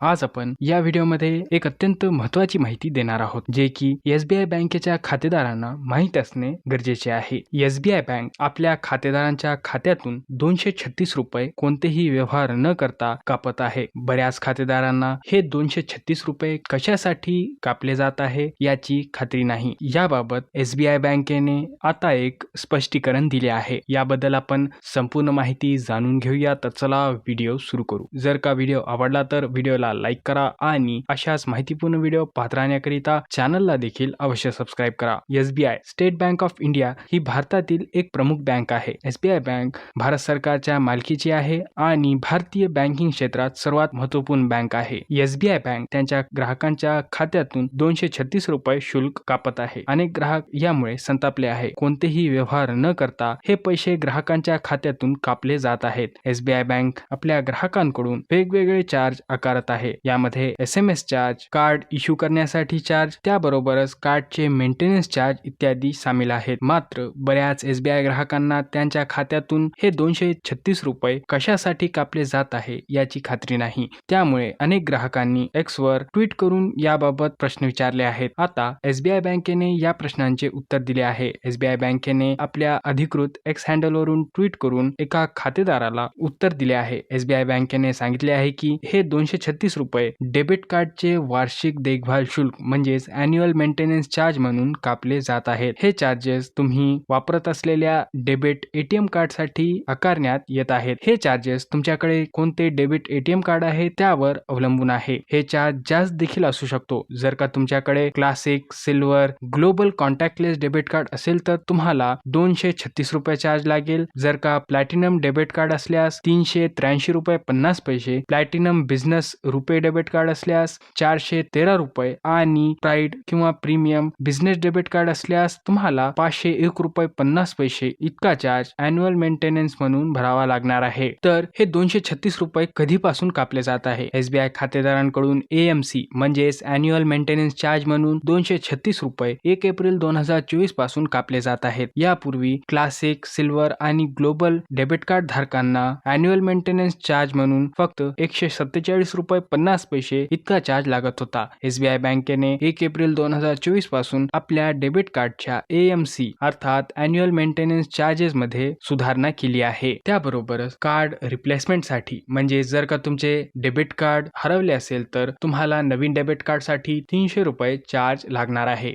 आज आपण या व्हिडिओमध्ये एक अत्यंत महत्वाची माहिती देणार आहोत जे की एसबीआय बँकेच्या खातेदारांना माहीत असणे गरजेचे आहे. एसबीआय बँक आपल्या खातेदारांच्या खात्यातून दोनशे छत्तीस रुपये कोणतेही व्यवहार न करता कापत आहे. बऱ्याच खातेदारांना हे दोनशे छत्तीस रुपये कशासाठी कापले जात आहे याची खात्री नाही. याबाबत एसबीआय बँकेने आता एक स्पष्टीकरण दिले आहे. याबद्दल आपण संपूर्ण माहिती जाणून घेऊया. तर चला व्हिडिओ सुरू करू. जर का व्हिडिओ आवडला तर व्हिडिओला लाईक करा आणि अशाच माहितीपूर्ण व्हिडिओ पाहत राहण्याकरिता चॅनलला देखील अवश्य सबस्क्राईब करा. SBI State Bank of India ही भारतातील एक प्रमुख बँक आहे. एसबीआय बँक भारत सरकारच्या मालकीची आहे आणि भारतीय बँकिंग क्षेत्रात सर्वात महत्त्वपूर्ण बँक आहे. एसबीआय बँक त्यांच्या ग्राहकांच्या खात्यातून दोनशे छत्तीस रुपये शुल्क कापत आहे. अनेक ग्राहक यामुळे संतापले आहे कोणतेही व्यवहार न करता हे पैसे ग्राहकांच्या खात्यातून कापले जात आहेत. एसबीआय बँक आपल्या ग्राहकांकडून वेगवेगळे चार्ज आकारत आहे. यामध्ये S M S charge card issue करण्यासाठी चार्ज त्याबरोबरच कार्डचे मेंटेनन्स चार्ज इत्यादी सामील आहेत. मात्र बऱ्याच एसबीआय ग्राहकांना त्यांच्या खात्यातून हे दोनशे छत्तीस रुपये कशासाठी कापले जात आहे याची खात्री नाही. त्यामुळे अनेक ग्राहकांनी एक्स वर ट्विट करून याबाबत प्रश्न विचारले आहेत. आता एसबीआय बँकेने या प्रश्नांचे उत्तर दिले आहे. एसबीआय बँकेने आपल्या अधिकृत एक्स हँडलवरून ट्विट करून एका खातेदाराला उत्तर दिले आहे. एसबीआय बँकेने सांगितले आहे की हे दोनशे छत्तीस रुपये. डेबिट कार्डचे वार्षिक देखभाल शुल्क म्हणजेच अॅन्युअल मेंटेनन्स चार्ज म्हणून कापले जात आहेत. हे चार्जेस तुम्ही वापरत असलेल्या डेबिट एटीएम कार्डसाठी आकारण्यात येत आहेत. हे चार्जेस तुमच्याकडे कोणते डेबिट एटीएम कार्ड आहे त्यावर अवलंबून आहे. हे चार्ज जास्त देखील असू शकतो. जर का तुमच्याकडे classic silver global contactless debit card असेल तर तुम्हाला दोनशे छत्तीस रुपये चार्ज लागेल. जर का प्लॅटिनम डेबिट कार्ड असल्यास तीनशे त्र्याऐंशी रुपये पन्नास पैसे platinum business RuPay debit card असल्यास चारशे तेरा रुपये आणि प्राईड किंवा प्रीमियम बिझनेस डेबिट कार्ड असल्यास तुम्हाला पाचशे एक रुपये पन्नास पैसे इतका चार्ज अॅन्युअल मेंटेनन्स म्हणून भरावा लागणार आहे. तर हे दोनशे छत्तीस रुपये कधीपासून कापले जात आहे? एसबीआय खातेदारांकडून एएमसी म्हणजेच अॅन्युअल मेंटेनन्स चार्ज म्हणून दोनशे छत्तीस रुपये एक एप्रिल दोन हजार चोवीसपासून कापले जात आहेत. यापूर्वी क्लासिक सिल्वर आणि ग्लोबल डेबिट कार्ड धारकांना अॅन्युअल मेंटेनन्स चार्ज म्हणून फक्त एकशे सत्तेचाळीस रुपये पन्नास पैसे इतका चार्ज लागत होता. एसबीआय बँकेने एक एप्रिल दोन हजार चोवीसपासून आपल्या डेबिट कार्डच्या एएमसी अर्थात अॅन्युअल मेंटेनन्स चार्जेस मध्ये सुधारणा केली आहे. त्याबरोबरच कार्ड रिप्लेसमेंटसाठी म्हणजे जर का तुमचे डेबिट कार्ड हरवले असेल तर तुम्हाला नवीन डेबिट कार्डसाठी तीनशे रुपये चार्ज लागणार आहे.